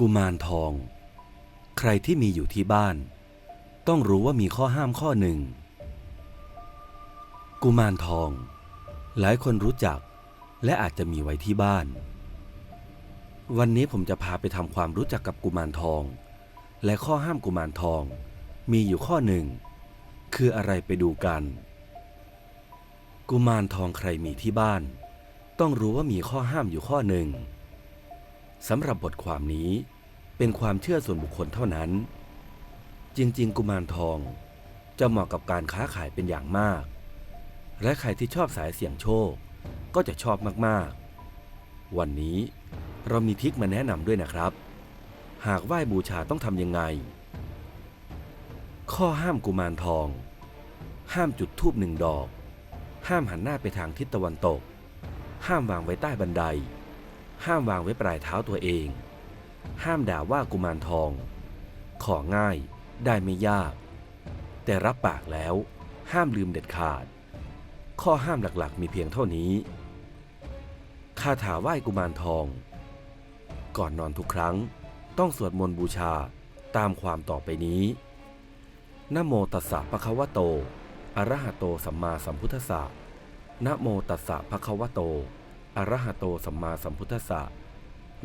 กุมารทอง ใครที่มีอยู่ที่บ้าน ต้องรู้ว่ามีข้อห้ามข้อหนึ่ง กุมารทอง หลายคนรู้จักและอาจจะมีไว้ที่บ้าน วันนี้ผมจะพาไปทำความรู้จักกับกุมารทอง และข้อห้ามกุมารทอง มีอยู่ข้อหนึ่ง คืออะไรไปดูกัน กุมารทองใครมีที่บ้าน ต้องรู้ว่ามีข้อห้ามอยู่ข้อหนึ่ง สำหรับบทความนี้เป็นความเชื่อส่วนบุคคลเท่านั้น จริง ๆ กุมารทองจะเหมาะกับการค้าขายเป็นอย่างมาก และใครที่ชอบสายเสี่ยงโชคก็จะชอบมากๆ วันนี้เรามีทิกมาแนะนำด้วยนะครับ หากไหว้บูชาต้องทำยังไง ข้อห้ามกุมารทอง ห้ามจุดธูปหนึ่งดอก ห้ามหันหน้าไปทางทิศตะวันตก ห้ามวางไว้ใต้บันได ห้ามวางไว้ปลายเท้าตัวเอง ห้ามด่าว่ากุมารทอง ของง่ายได้ไม่ยาก แต่รับปากแล้วห้ามลืมเด็ดขาด ข้อห้ามหลักๆ มีเพียงเท่านี้ คาถาไหว้กุมารทอง ก่อนนอนทุกครั้งต้องสวดมนต์บูชาตามความต่อไปนี้นะโมตัสสะภะคะวะโต อะระหะโตสัมมาสัมพุทธัสสะนะโมตัสสะภะคะวะโต อระหะโตสัมมาสัมพุทธัสสะ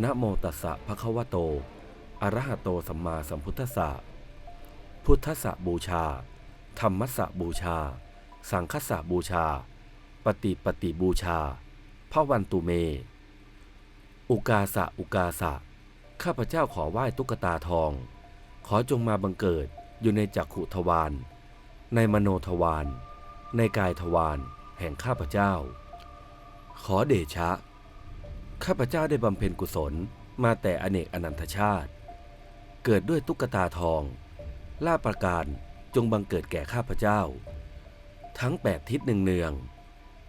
นะโมตัสสะภะคะวะโต อระหะโตสัมมาสัมพุทธัสสะ พุทธะบูชา ธรรมสสะบูชา สังคสะบูชา ปฏิปฏิบูชาพระวันตุเม อุกาสะอุกาสะ ข้าพเจ้าขอไหว้ตุ๊กตาทอง ขอจงมาบังเกิดอยู่ในจักขุทวาร ในมโนทวาร ในกายทวารแห่งข้าพเจ้า ขอเดชะ ข้าพเจ้าได้บำเพ็ญกุศลมาแต่อเนกอนันตชาติ เกิดด้วยตุ๊กตาทองล่าประการจงบังเกิดแก่ข้าพเจ้า ทั้งแปดทิศหนึ่งเนือง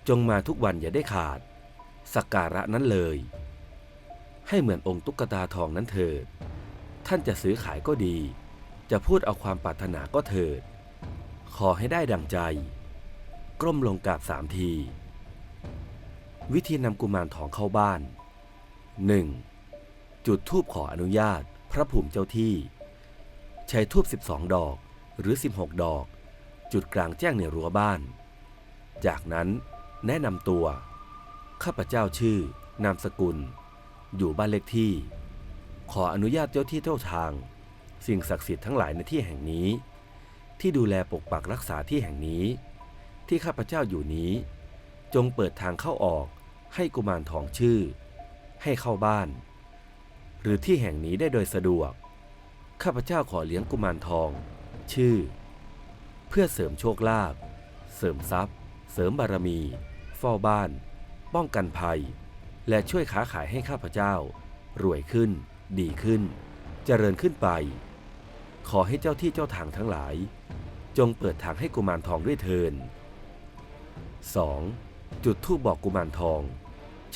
จงมาทุกวันอย่าได้ขาด สักการะนั้นเลย ให้เหมือนองค์ตุ๊กตาทองนั้นเถิด ท่านจะซื้อขายก็ดี จะพูดเอาความปรารถนาก็เถิด ขอให้ได้ดังใจ กล้มลงกราบสามที วิธีนำกุมารทองเข้าบ้าน 1. จุดธูปขออนุญาต พระภูมิเจ้าที่ ใช้ทูบ12 ดอกหรือ 16 ดอก จุดกลางแจ้งในรั้วบ้าน จากนั้นแนะนำตัว ข้าพเจ้าชื่อ นามสกุล อยู่บ้านเลขที่ ขออนุญาตเจ้าที่เจ้าทาง สิ่งศักดิ์สิทธิ์ทั้งหลายในที่แห่งนี้ ที่ดูแลปกปักรักษาที่แห่งนี้ ที่ข้าพเจ้าอยู่นี้ จงเปิดทางเข้าออก ให้กุมารทองชื่อ ให้เข้าบ้าน หรือที่แห่งนี้ได้โดยสะดวก ข้าพเจ้าขอเลี้ยงกุมารทอง ชื่อ เพื่อเสริมโชคลาภเสริมทรัพย์ เสริมบารมี เฝ้าบ้าน ป้องกันภัย และช่วยค้าขายให้ข้าพเจ้า รวยขึ้น ดีขึ้น เจริญขึ้นไป ขอให้เจ้าที่เจ้าทางทั้งหลาย จงเปิดทางให้กุมารทองด้วยเทิน 2. จุดธูปบอกกุมารทอง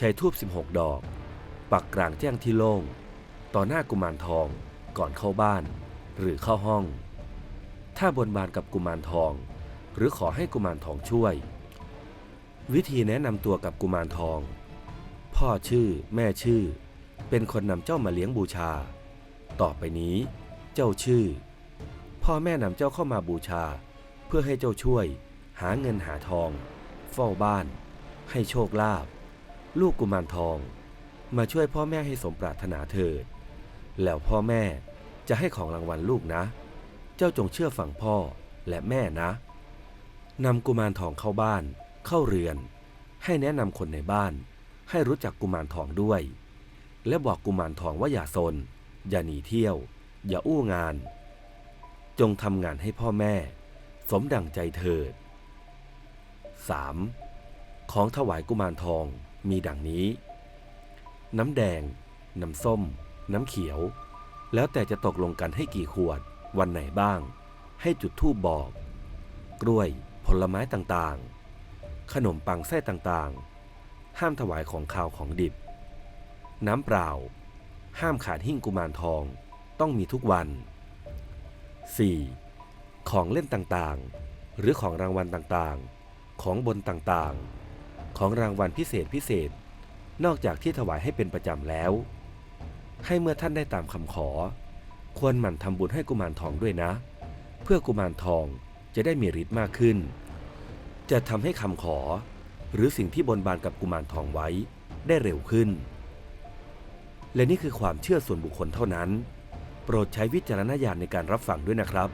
ใช้ทูบ16 ดอก ปักกลางแจ้งที่โล่ง ต่อหน้ากุมารทองก่อนเข้าบ้าน หรือเข้าห้อง ถ้าบนบานกับกุมารทอง หรือขอให้กุมารทองช่วย วิธีแนะนำตัวกับกุมารทอง พ่อชื่อ แม่ชื่อ เป็นคนนำเจ้ามาเลี้ยงบูชา ต่อไปนี้ เจ้าชื่อ พ่อแม่นำเจ้าเข้ามาบูชา เพื่อให้เจ้าช่วย หาเงินหาทอง เฝ้าบ้าน ให้โชคลาภ ลูกกุมารทอง มาช่วยพ่อแม่ให้สมปรารถนาเถิด แล้วพ่อแม่จะให้ของรางวัลลูกนะ เจ้าจงเชื่อฟังพ่อและแม่นะนำกุมารทองเข้าบ้าน เข้าเรือน ให้แนะนำคนในบ้าน ให้รู้จักกุมารทองด้วย และบอกกุมารทองว่าอย่าซน อย่าหนีเที่ยว อย่าอู้งาน จงทำงานให้พ่อแม่ สมดังใจเถิด 3. ของถวายกุมารทอง มีดังนี้ น้ำแดง น้ำส้ม น้ำเขียว แล้วแต่จะตกลงกันให้กี่ขวด วันไหนบ้าง ให้จุดธูปบอก กล้วย ผลไม้ต่างๆ ขนมปังไส้ต่างๆ ห้ามถวายของข้าวของดิบ น้ำเปล่า ห้ามขาดหิ้งกุมารทอง ต้องมีทุกวัน 4. ของเล่นต่างๆ หรือของรางวัลต่างๆ ของบนต่างๆ ของรางวัลพิเศษพิเศษ นอกจากที่ถวายให้เป็นประจำแล้ว ให้เมื่อท่านได้ตามคำขอ ควรหมั่นทำบุญให้กุมารทองด้วยนะ เพื่อกุมารทองจะได้มีฤทธิ์มากขึ้น จะทำให้คำขอ หรือสิ่งที่บนบานกับกุมารทองไว้ได้เร็วขึ้น และนี่คือความเชื่อส่วนบุคคลเท่านั้น โปรดใช้วิจารณญาณในการรับฟังด้วยนะครับ